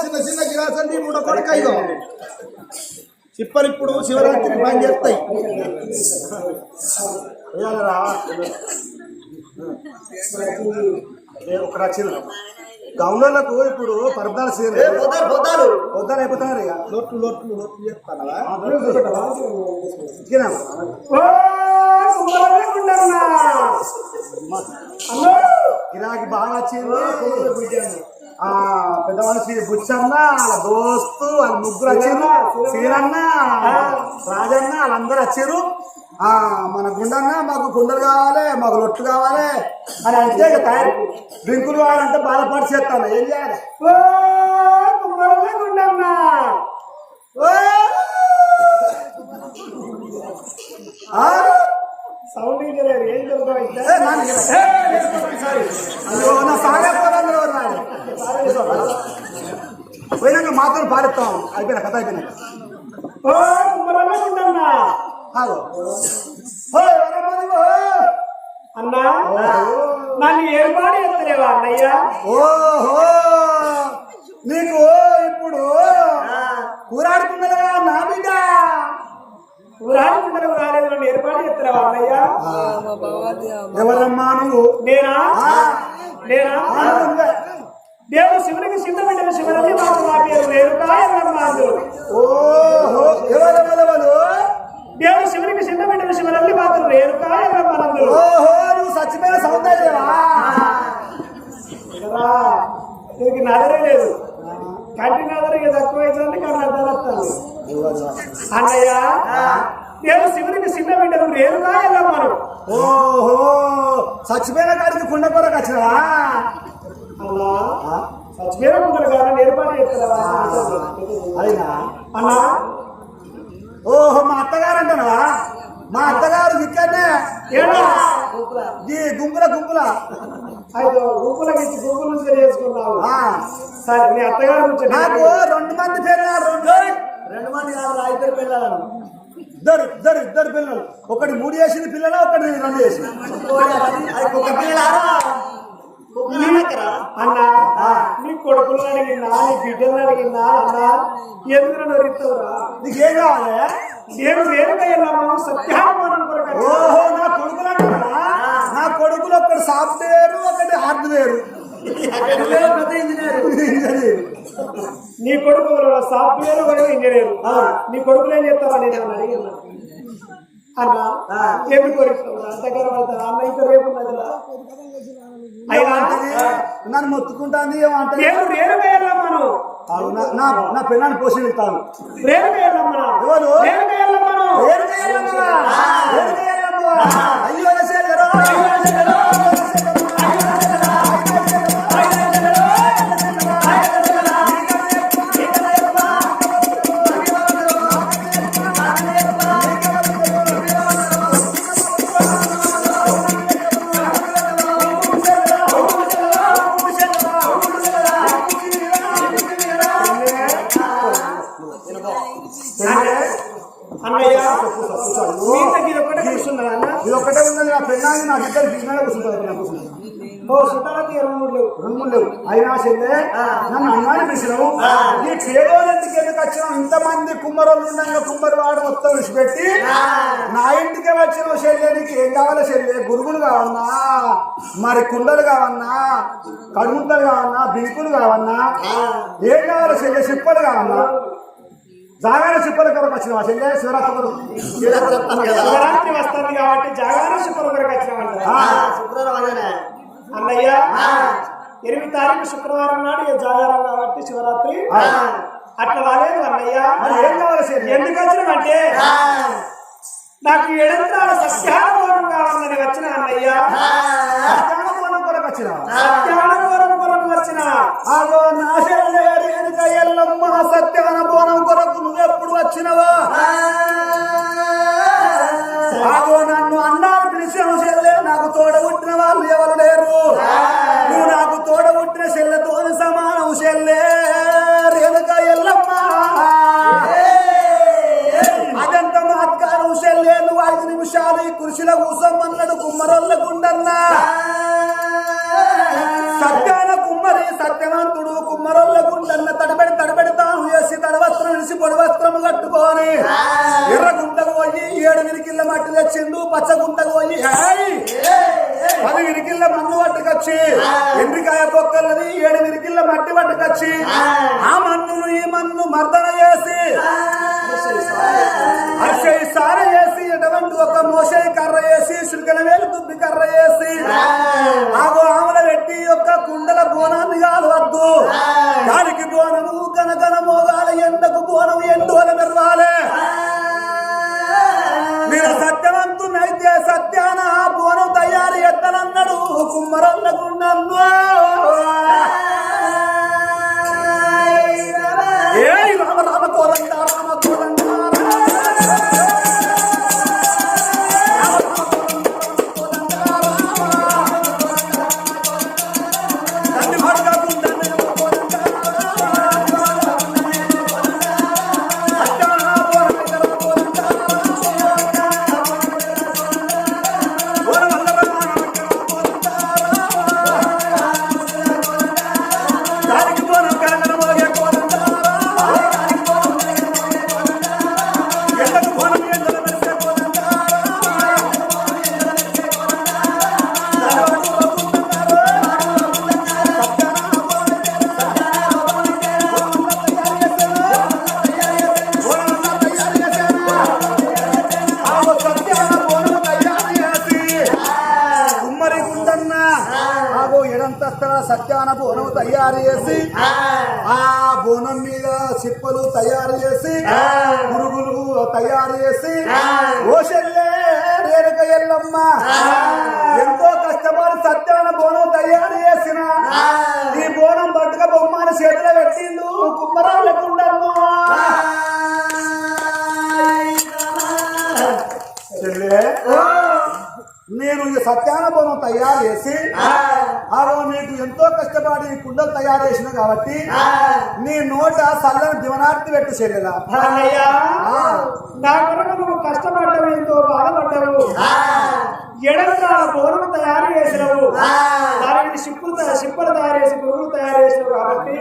చిన్న చిన్న గిలాసల్లి మూడు కొడక ఇదో చిప్పలు ఇప్పుడు శివరాత్రి బంద్ చేస్తాయి ఒక రచన గౌన్లకు ఇప్పుడు పరదాలు సీజన్ పొద్దాలు అయిపోతున్నారు ఇక. లొట్లు లొట్లు లొట్లు అమ్మో. గిరాకి బాగా వచ్చింది ఆ పెద్దవాడు శ్రీ బుచ్చన్న వాళ్ళ దోస్తు వాళ్ళ ముగ్గురు వచ్చారు సీరన్న రాజన్న వాళ్ళందరూ వచ్చారు మన గుండన్న మాకు గుండెలు కావాలి మాకు లొట్టు కావాలి. అని అంటే ఇక తయారు డ్రింకులు కావాలంటే బాధపడి చేస్తాను ఏం చేయాలి! ఆ! సౌండ్ ఏం సారీ. అయ్యో నా నాయన? పోయినాక మాత్రం పాడుతాం అయిపోయిన కథ అయిపోయినాక ఓ అన్నా నన్ను ఏర్పాటు ఎత్తలేవా అన్నయ్య? ఓహో నీకు ఇప్పుడు కూరాడుకున్నదా నా బిడ్డ. ఊరాడుకుంటారు రాలేదు నన్ను ఏర్పాటు ఎత్తలేవా అన్నయ్య? ఎవరమ్మా నువ్వు? నేనా? నేనా. దేవుడు శివునికి సిద్ధమైన శివులని మాకు నా పేరు ఓహో ఎవరెవరెవరు దేవుడు శివునికి సిద్ధమైన శివులని మాత్రం రేణుకాయ బ్రహ్మానందు ఓహో నువ్వు చచ్చిపోయిన సౌందర్యవా దీనికి నదరే లేదు కంటి నదరికి తక్కువ అవుతుంది కానీ అర్థం వస్తుంది అన్నయ్య? నేను శివునికి చిన్న బిడ్డలు రేరుగా వెళ్ళమ్మను ఓహో చచ్చిపోయిన కాడికి కుండ కొరకు వచ్చినవా? అన్నా చచ్చిపోయిన అన్నా? ఓహో మా అత్తగారు అంటున్నావా? మా అత్తగారు ఇక్కడనే. ఈ గుంపుల గుంపుల. ఇచ్చి చేసుకున్నావు సరే మీ అత్తగారు నుంచి నాకు రెండు మంది పిల్లలు. రెండు మంది కాదు ఇద్దరు పిల్లలను ఇద్దరు ఇద్దరు ఇద్దరు పిల్లలు. ఒకటి మూడు చేసింది పిల్లలు ఒకటి రెండు ఒక పిల్లలారా అన్నా నీ కొడుకులు అడిగిందా? నీ బిడ్డలు అడిగిందా? అన్నా ఎందుకు నీకేం కావాలి? నేను వేరుగా వెళ్ళాము సత్యానుమానం కొరకు ఓహో కొడుకులు ఒకటి సాఫ్ట్వేర్ ఒకటి హార్డ్వేర్. ఇంజనీర్. నీ కొడుకు సాఫ్ట్వేర్ కూడా ఇంజనీర్. నీ కొడుకులు ఏం చెప్తారా నేను అడిగినా. అన్నా ఏమి కోరుకుంటున్నా దగ్గర పడతారా అన్న ఇంకా రేపు? నన్ను నేను రేరుగా వెళ్ళామను అవునా? నా నా పిల్లని పోషిస్తాను. రేరుగా వెళ్ళామను ఎవరు? రేరుగా వెళ్ళామను అయ్యో Oh, అయినా చెల్లె నన్ను అన్నాన్ని పిలిచినావు. ఈ పేదోళ్ళంటికి ఎందుకు వచ్చినావు? ఇంతమంది కుమ్మరోళ్ళు ఉండగా కుమ్మరి వాడు మొత్తం విడిచిపెట్టి నా ఇంటికి వచ్చిన చెల్లె నీకు ఏం కావాలో చెల్లె? గురుగులు కావన్నా మరి కుండలు కావన్నా కడుగుంటలు కావన్నా బింకులు కావన్నా ఏం కావాలో చెల్లె? చిప్పలు కావన్నా. జాగాన చిప్పల కొరకు వచ్చినావా చెల్లె? శివరాత్రి కొరకు. శివరాత్రి వస్తుంది కాబట్టి వచ్చినామంట ఆ, శుక్రవారం అదేనే అన్నయ్య. ఎనిమిది తారీఖు శుక్రవారం నాడు జాగారం కాబట్టి శివరాత్రి. అట్లా రాలేదు అన్నయ్య ఏం కావాలో ఎందుకు వచ్చినామంటే నాకు ఎడంత్రాల సత్యానుభవం కావాలని వచ్చిన అన్నయ్య సత్యానుభవం కొరకు వచ్చినావా సత్యానుభవం కొరకు వచ్చిన. అగో నా చెల్లె రేణుక ఎల్లమ్మ సత్యానుభవం కొరకు నువ్వెప్పుడు వచ్చినవా? కుమ్మరొల్ల గుండన్న. సత్యాన కుమ్మరి సత్యవంతుడు కుమ్మరొల్ల గుండన్న. తడబడి తడబడి తాను వేసి తడవస్త్రం విడిసి పొడి కట్టుకొని ఎర్ర గుంటకు పోయి ఏడు విరికిళ్ళ మట్టి తెచ్చిండు పచ్చ గుంటకు పోయి పది విరికిళ్ళ మన్ను పట్టుకొచ్చి ఎండ్రికాయ పొక్కలని ఏడు విరికిళ్ళ మట్టి పట్టుకొచ్చి ఆ మన్నును ఈ మన్ను మర్దన చేసి వేసి శుల్కల వేలు దుబ్బి కర్ర వేసి ఆగో ఆమెల పెట్టి యొక్క కుండల బోనాన్ని కాలవద్దు. దానికి బోనము కనకన మోగాల ఎండకు బోనం ఎండోల మెరవాలి. మీరు సత్యవంతునైతే సత్యాన ఆ బోనం తయారు ఎత్తనన్నాడు. కుమ్మరన్నకుండన్ను బోనం తయారు చేసి అదో నీకు ఎంతో కష్టపడి ఈ కుండలు తయారు చేసిన కాబట్టి నీ నోట చల్లని దివనార్తి పెట్టు చెల్లెలా నా కొరకు నువ్వు ఎంతో బాధపడ్డవు. ఎడల బోనం తయారు చేసినవు. దానికి షిప్పులు షిప్పలు తయారు చేసి పురుగులు తయారు చేసినవు కాబట్టి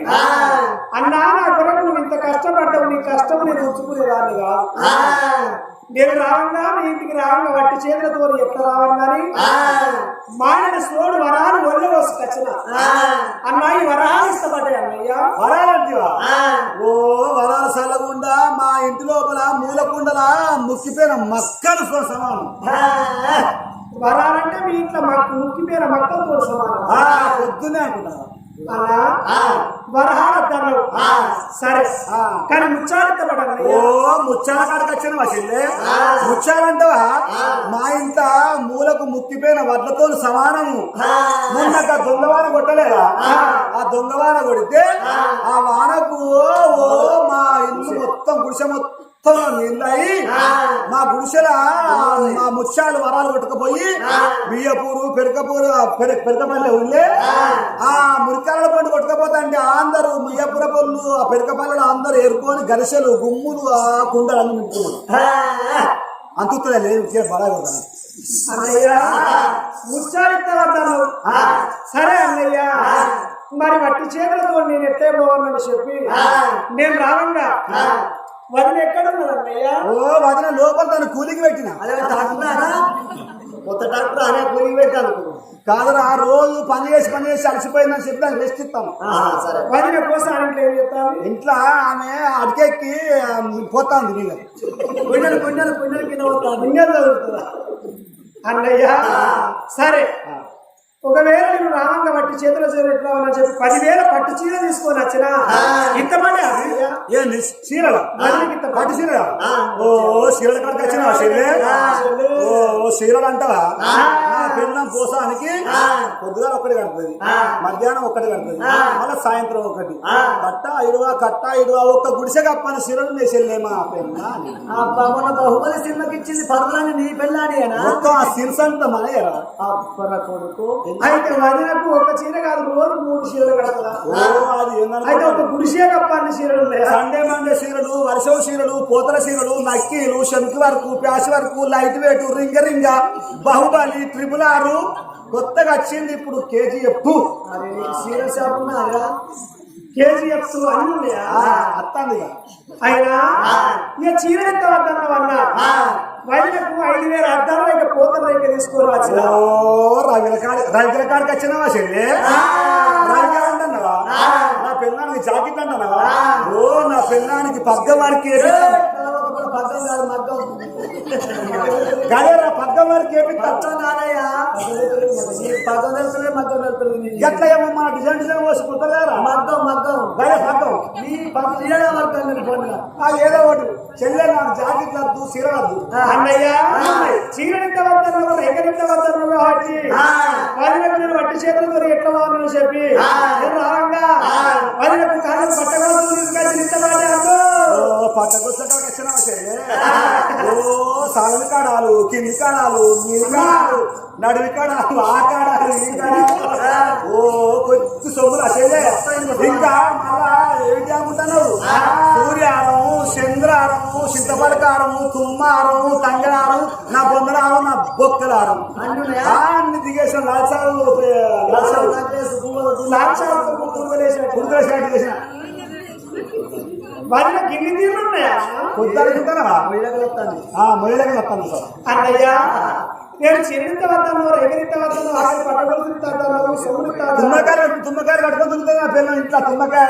అన్నా నా కొరకు నువ్వు ఇంత కష్టపడ్డవు నీ కష్టం నేను ఉంచుకునేదాన్ని కాదు నేను రావంగా నీ ఇంటికి రావంగా వట్టి చేతులతో ఎట్లా రావంగాని మానని సోడు వరాలు ఒళ్ళు వచ్చిన అన్నా ఈ వరాలు ఇష్టపడ్డాయి అన్నయ్య. వరాలంటివా ఓ వరాల సల్లగుండా మా ఇంటి లోపల మూలకుండల ముక్కిపోయిన మక్కలు సమానం. వరాలంటే మీ ఇంట్లో మాకు ముక్కిపోయిన మక్కలతో సమానం. పొద్దునే అన్నా వరహాల ధరలు సరే ఆ. కానీ ముచ్చాడితబడ్డాను ఓ ముచ్చాల కాడికి వచ్చిన మా చెల్లె ముచ్చాలంటవా మా ఇంట మూలకు ముక్కిపోయిన వడ్లతో సమానము. మొన్న ఒక దొంగవాన కొట్టలేదా? ఆ. దొంగవాన కొడితే ఆ వానకు ఓ మా ఇల్లు మొత్తం గుడిసె మొత్తం నీళ్ళయి. మా గుడిసెల మా ముత్యాలు వరాలు కొట్టుకుపోయి బియ్యపూరు పెరకపూరు పెర- పెరకపల్లి ఉల్లే ఆ. మురికాల పండు కొట్టుకపోతా అందరూ బియ్యపుర పళ్ళు ఆ పెరకపల్లిలో అందరూ ఏరుకొని గరిసెలు గుమ్ములు ఆ కుండలు అన్ని నింపుకున్నారు అంతుతుందా లేదు కొడతాను. అన్నయ్య ముచ్చాడితబడ్డాను సరే అన్నయ్య మరి వట్టి చేతులతో నేను ఎట్టే పోవాలని చెప్పి నేను రావంగా. ఎక్కడున్నది అన్నయ్య ఓ వదిన లోపల తను కూలికి పెట్టిన. అదే డాక్టరా కొత్త డాక్టర్ అనే కూలి పెట్టాను. కాదురా ఆ రోజు పని చేసి పని చేసి అలసిపోయిందని చెప్పి దానికి రెస్ట్ ఇస్తాను సరే. వదిన కోసం ఇంట్లో ఏం చెప్తాను ఇంట్లో ఆమె అడికెక్కి పోతాంది నీళ్ళ. కుండలు కుండలు కుండలు కింద పోతాను ఇంకా చదువుతుందా అన్నయ్య సరే. ఒకవేళ నేను రామంగా పట్టి చేతుల ఉన్నా చెప్పి పదివేల పట్టు చీర తీసుకొని వచ్చిన? ఇంత పని అన్నయ్య ఏంది చీరలు? పట్టు చీర ఓ చీరల కాడికి వచ్చినావా చెల్లె ఓ చీరలు అంటావా? నా పిల్లం పోసానికి పొద్దుగా ఒకటి కడుతుంది. మధ్యాహ్నం ఒకటి కడుతుంది. మళ్ళీ సాయంత్రం ఒకటి కట్ట ఇడువా కట్ట ఇడువా ఒక్క గుడిసె కప్పని చీరలు నీ మొన్న బహుబలి సినిమాకి ఇచ్చింది పర్వాలని నీ పెళ్ళాని మొత్తం ఆ మనయ్యరా అబ్బర కొడుకు. అయితే వదినకు ఒక చీర కాదు రోజు మూడు చీరలు కడతా అయితే? ఒక గుడిసే కప్పాన్ని చీరలు సండే మండే చీరలు వర్షం చీరలు పూతల చీరలు నక్కీలు శంకు వరకు ప్యాస్ వరకు లైట్ వెయిట్ రింగ రింగ బాహుబలి ట్రిపుల్ ఆరు కొత్తగా వచ్చింది ఇప్పుడు కేజీఎఫ్. చీర షాప్ ఉన్నారా కేజీఎఫ్ అన్ని ఉన్నాయా? అత్తాంది. అయినా ఇక చీర ఎంత వద్దన్నావు వదినకు ఐదు వేల అద్దాలు ఇక పోతల రేఖ తీసుకొని వచ్చిన. రవిల కాడికి వచ్చినావా చెల్లి? రవిల అంటున్నావా? నా పిల్లానికి జాకెట్ అంటున్నావా? ఓ నా పిల్లానికి పగ్గం వారికి పక్కన కాదు మగ్గం. గదేరా పగ్గం వారికి కాదయ్యా ఈ పక్కన తెలుసులే మగ్గం తెలుస్తుంది ఎట్లా ఏమో మన డిజైన్ డిజైన్ పోసి కుట్టలేరా మగ్గం మగ్గం. గదే పగ్గం. నీ పక్కన చీర మగ్గం మీరు ఫోన్లో ఆ ఏదో ఒకటి. చెల్లె నాకు జాకెట్ వద్దు చీర వద్దు అన్నయ్య. చీర ఎంత వద్దన్నావు ఎంత వద్దన్నావు కాబట్టి వదినకు నేను వట్టి చేతులతో ఎట్లా బాగున్నాను చెప్పి. నేను రావంగా వదినకు కాలం పట్టగలదు చెల్లె? ఓ. సాలమి కాడాలు కింది కాడాలు నీళ్ళు కాడాలు నడివి కాడాలు ఆ కాడాలు ఈ కాడాలు ఓ కొద్ది సొమ్ములు అసలే ఇంకా మళ్ళా ఏమిటి అనుకుంటున్నావు సూర్యారం చంద్రారము చింతపలకారము తుమ్మారం తంగడారం నా బొందడారం నా బొక్కలారం అన్ని దిగేసిన లాల్సాలు లాల్సాలు పురుగులేసినట్టు పురుగులేసినట్టు చేసిన వదినకి ఇన్ని తీర్లు ఉన్నాయా? కొద్ది అనుకుంటారా వస్తాను ఆ మొయ్యలకి వస్తాను సార్ అన్నయ్య నేను చెల్లింత వద్దను ఎగిరిత వద్దను ఆకలి పట్టగలుగుతాను సొమ్ముతాను తుమ్మకాయ తుమ్మకాయ కట్టుకొని తుంగుతుంది నా పిల్లలు ఇంట్లో తుమ్మకాయ.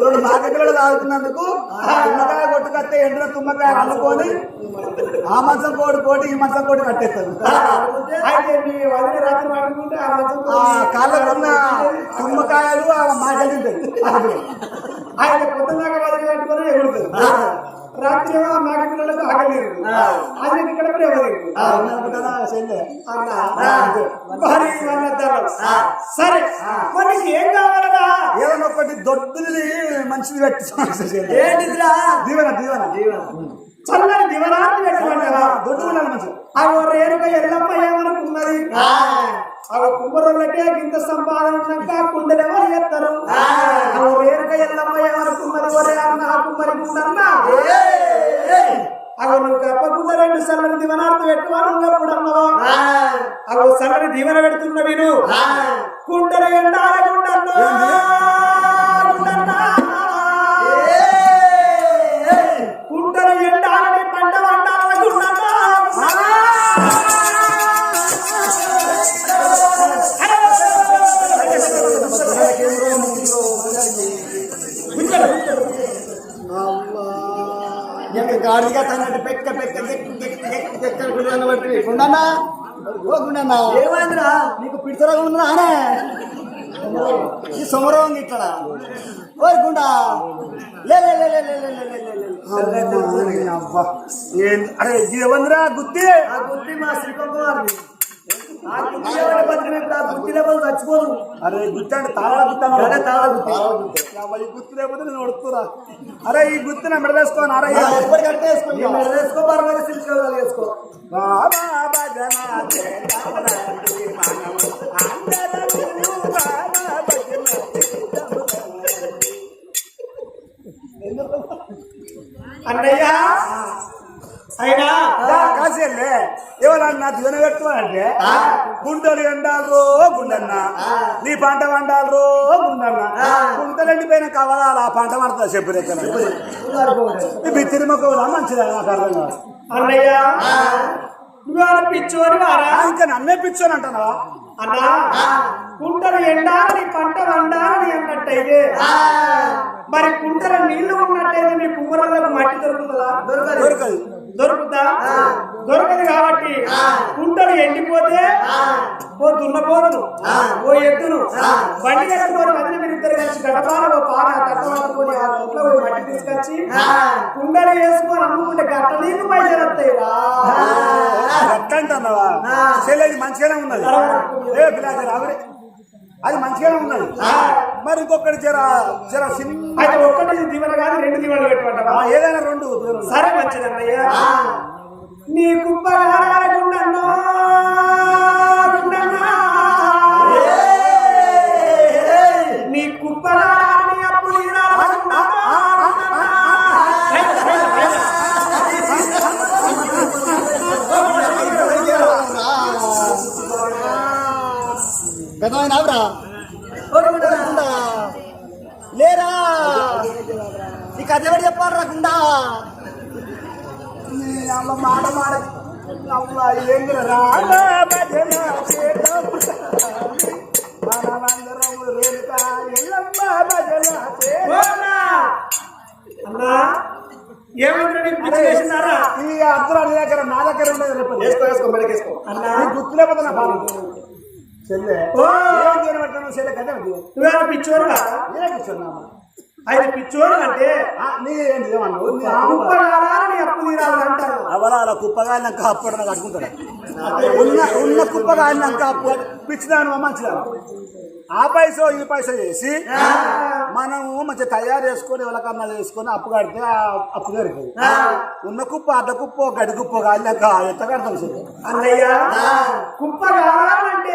రెండు మాకెట్లు తాగుతున్నందుకు తుమ్మకాయ కొట్టుకొస్తే ఎండ్ర తుమ్మకాయ అనుకొని ఆ మంచం కోడి కోటి ఈ మంచం కోటి కట్టేస్తారు. కాళ్ళకున్న తుమ్మకాయలు మా కలిగి ఆయన కొత్త దాకా బదిలీ కట్టుకొని ರಾಜ್ಯವ ఏం కావాలరా ఏమైనా ఒకటి దొడ్డుది మంచిది పెట్టుకోవాలి ఏంటిదిరా? దీవెన దీవెన. దీవెన దొడ్డు మంచిది. ఆ రేణుక ఎల్లమ్మ ఆ కుమ్మరులకే ఇంత సంపాదన ఉన్నాక కుండలేమో చేస్తారు? ఆ. రేణుక ఎల్లమ్మ ఏమనుకున్నది ఒరే అన్న కుమ్మరి కుండన్న అవి నువ్వు తప్పకుండా రెండు సల్లని దివనార్థం పెట్టువా నువ్వు ఎప్పుడు అన్నావా అవి సల్లని దీవెన పెడుతున్న విను కుండలు ఎండాల కుండన్న ఏమైందిరా? నీకు పిడితరగా ఉందా? అనే ఈ సొమరం ఇట్లా ఓ లేదు అరే ఏమందిరా గుత్తి? ఆ గుత్తి మా శ్రీకుమార్ చచ్చిపోదు. అరే గుర్తండి తాళ గుర్తాను అరే తాళ గుర్తా ఈ గుర్తు లేకపోతే నేను ఒడుతురా అరే ఈ గుర్తు నేను మెడదేసుకోను అన్నయ్యా? అయినా? కాసేలే ఎవరన్నా దిన పెట్టుకోవాలంటే గుంటలు ఎండాలరో గుండన్న. నీ పంట వండాలరో గుండన్న. గుంటలు ఎండిపోయిన కవలాలు ఆ పంట పడుతుంది చెప్పు రెక్కన ఇవి తిరుమకోలా మంచిదా నాకు అర్థం కాదు. అన్నయ్య. నువ్వు పిచ్చోని వారా? ఇంకా నన్నే పిచ్చోని అంటున్నావా? అన్నా కుంటలు ఎండాలని పంట వండాలని అన్నట్టయితే. మరి కుంటల నీళ్ళు ఉన్నట్టయితే మీ కుమ్మరలకు మట్టి దొరుకుతుందా? దొరకదు. దొరుకుతా? దొరకదు కాబట్టి కుంటలు ఎండిపోతే ఓ దున్నపోతును ఓ ఎద్దును బండి కట్టుకొని వదిలి మీరు ఇద్దరు కలిసి గడపాల ఓ పాన కట్టబట్టుకొని ఆ ఇంట్లో పోయి మట్టి తీసుకొచ్చి కుండలు వేసుకొని అమ్ముకుంటే గట్ట నీకు పైసలు వస్తాయిరా ఎట్లంటున్నావా చెల్లి మంచిగానే ఉన్నది. అది మంచిగానే ఉన్నది. మరి ఇంకొకటి జర జర సినిమా అయితే ఒక్కటి దీవెన కాదు రెండు దీవెనలు పెట్టమంటావా ఏదైనా రెండు సరే మంచిదన్నయ్య. నీ కుప్పరగారకుండన్నా నీ కుప్పరగా పెద్ద ఆయన ఈ కథ ఎవరు చెప్పాలి రాకుండా మాట మాట మనమందరం రేణుక ఎల్లమ్మ భజన అన్నా ఏమంటారా ఈ అర్థం దగ్గర నా దగ్గర ఉండదు అన్నా గుర్తు లేకపోతే నా బాబు చెల్లె చెల్లె కదా పిచ్చోరుగా ఏ కూర్చున్నామా ఆయన పిచ్చోడు అంటే అవలాల కుప్పగాలినాక అప్పు అనుకుంటాడు ఉన్న ఉన్న కుప్పగాలినాక అప్పు పిచ్చిదాను మంచిదాను ఆ పైసో ఈ పైసో చేసి మనము మంచిగా తయారు చేసుకొని ఎవరికన్నా చేసుకొని అప్పు కడితే అప్పు జరుగుతుంది ఉన్న కుప్ప అడ్డ కుప్ప గడి కుప్ప కాలినాక ఎంత కడతాం సార్ అన్నయ్య కుప్ప కావాలంటే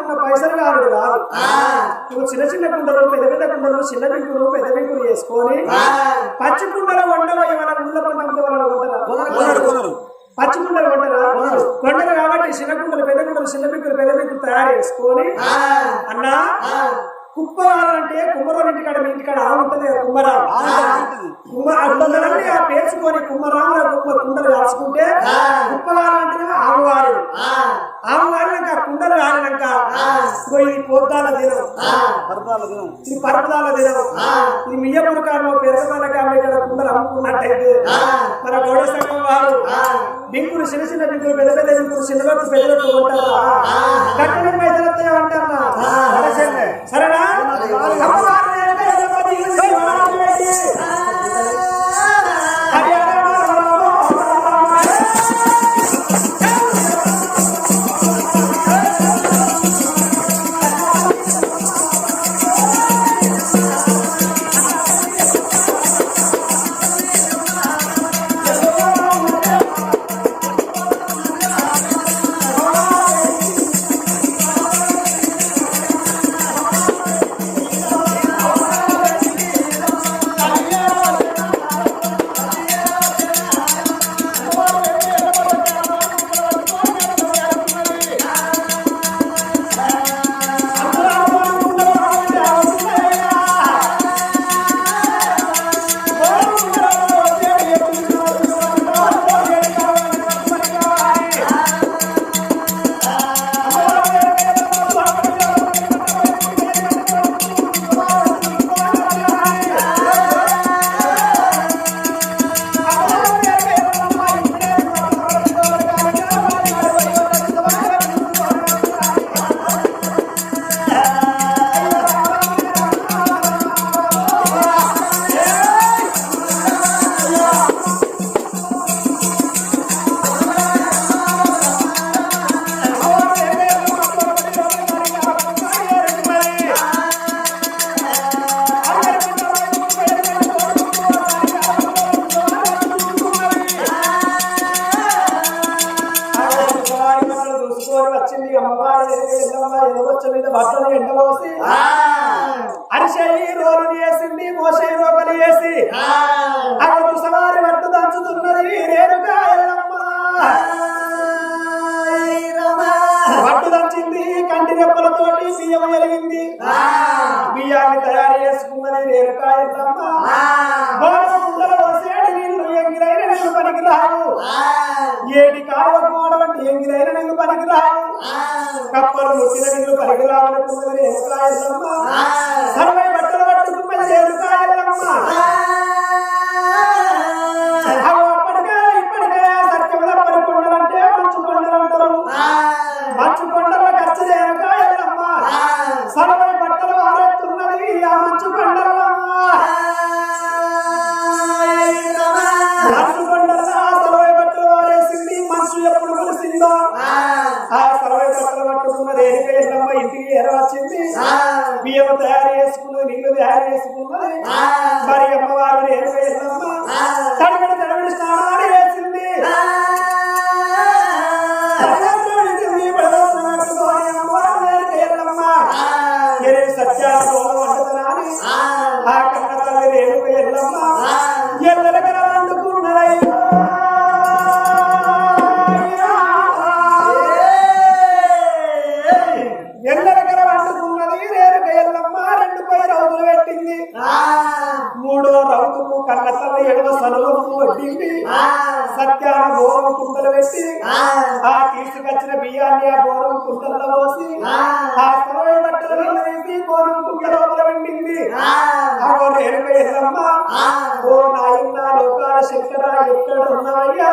ఉన్న పైసలు కాదు కాదు. నువ్వు చిన్న చిన్న కుండలు పెద్ద పెద్ద కుండలు చిన్న పింకులు పెద్ద పింకులు వేసుకొని పచ్చి కుండలు వండవ ఏమైనా గుళ్ళ పంట కొనరు కొనరు. పచ్చి కుండలు కొంటారా కొండలు కాబట్టి చిన్న కుండలు పెద్ద కుండలు చిన్న పింకులు పెద్ద పింకులు తయారు చేసుకొని అన్నా కుప్పరాలు అంటే కుమ్మరం ఇంటికాడ మీ ఇంటికాడ ఆ ఉంటుంది కదా కుమ్మరాలు కుమ్మ అందులోనే ఆ పేర్చుకొని కుమ్మరాముల కుమ్మ కుండలు కాల్చుకుంటే కుప్పరాలు అంటే ఆవువారు ఆవువారినాక ఆ. కుండలు కాలినాక ఇది పోద్దాల దినం. ఇది పరపదాల దినం. ఇది మియ్యపురు కాలంలో పెరగదాల కాలంలో ఇక్కడ కుండలు అమ్ముకున్నట్టయితే మన గౌడ సంఘం వారు బింకులు చిన్న చిన్న బింకులు పెద్ద పెద్ద బింకులు చిన్నలకు పెద్దలకు ఉంటారా కట్టిన పైసలు వస్తాయి అంటారా సరేనా? బట్టలు రోలు వేసింది మోసై రోగలు వేసి Ah! బియ్యాన్ని ఆ బోరం కుండల్లో పోసి ఆ. సరవై బట్టలు వేసి బోరం కుండ లోపల వెండింది అగో రేణుక ఎల్లమ్మ ఓ నాయన లోకాల శంకర ఎక్కడ ఉన్నావయ్యా?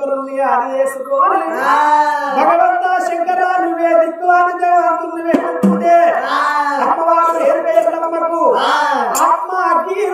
శంకరుని అది చేసుకోవాలి భగవంత శంకర నువ్వే దిక్కు అని జవాబు నువ్వే అమ్మవారు ఏర్పేయడం వరకు ఆత్మ అగ్ని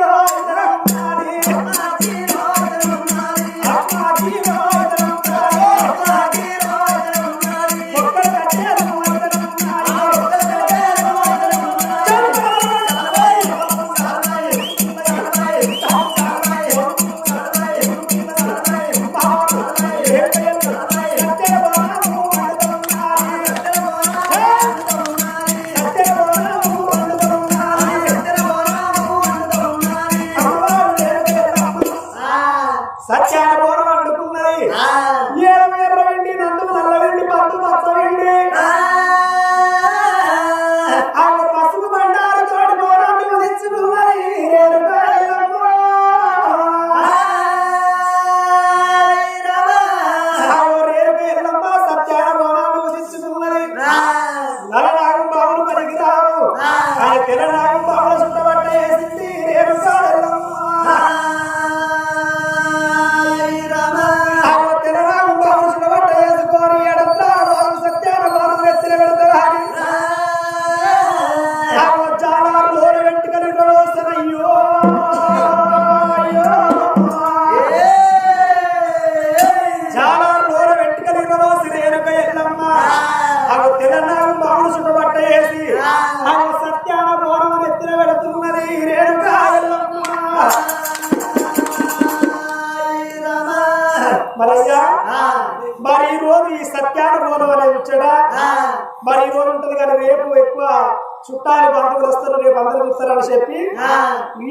చుట్టాలు బంధువులు వస్తారు రేపు అందరూ చూస్తారని చెప్పి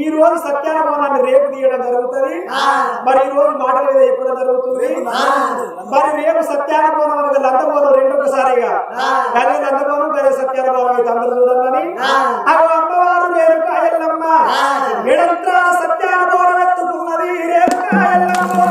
ఈ రోజు సత్యాగ్రహణాన్ని రేపు తీయడం జరుగుతుంది. మరి ఈ రోజు మాటల మీద చెప్పడం జరుగుతుంది. మరి రేపు సత్యాగ్రహణం అనేది లందబోధం రెండొకసారిగా. గదే లందబోధం గదే సత్యాగ్రహణం అయితే అందరు చూడాలని అవి అమ్మవారు నేను అయ్యల్లమ్మ ఎడంతా సత్యాగ్రహణం ఎత్తుకున్నది. రేపు అయ్యల్లమ్మ